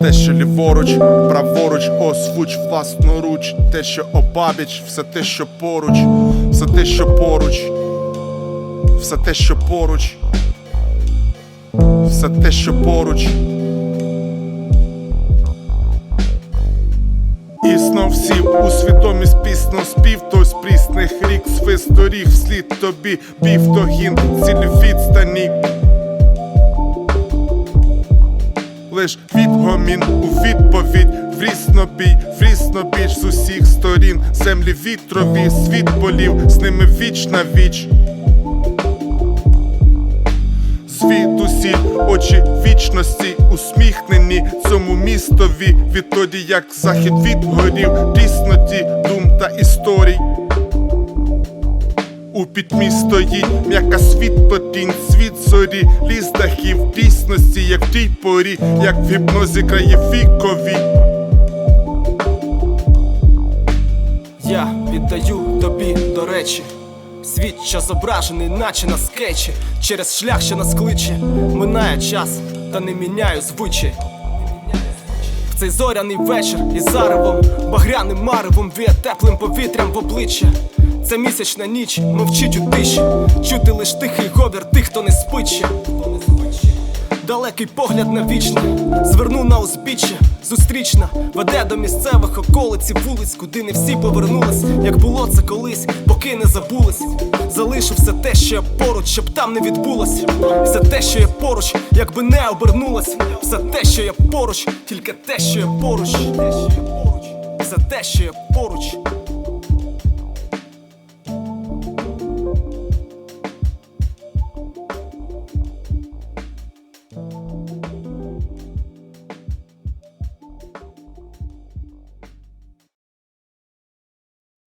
те, що ліворуч, праворуч, озвуч власноруч, те, що обабіч, все те, що поруч, все те, що поруч, все те, що поруч, все те, що поруч. І знов сів у свідомість пісно спів. Той з прісних рік свист доріг вслід тобі. Бів тогін цілі відстані. Лиш відгомін у відповідь вріснобій, вріснобіч з усіх сторін, землі вітрові, світ болів, з ними віч на віч. Звідусіль очі вічності усміхнені цьому містові, відтоді як захід відгорів, тісноті дум та історій. У пітьмі стоїть м'яка світлотінь, світ зорі, ліс дахів, дійсності, як в тій порі, як в гіпнозі краєвікові. Я віддаю тобі до речі. Світ, що зображений, наче на скетчі, через шлях, що нас кличе, минає час, та не міняю звичай. Цей зоряний вечір із заревом, багряним маревом віє теплим повітрям в обличчя. Це місячна ніч, мовчить у тиші, чути лиш тихий говір тих, хто не спить ще. Далекий погляд на вічне, зверну на узбіччя, зустрічна веде до місцевих околиць і вулиць, куди не всі повернулись, як було це колись, поки не забулись. Залишу все те, що я поруч, щоб там не відбулось. Все те, що я поруч, якби не обернулось. Все те, що я поруч, тільки те, що я поруч. Все те, що я поруч.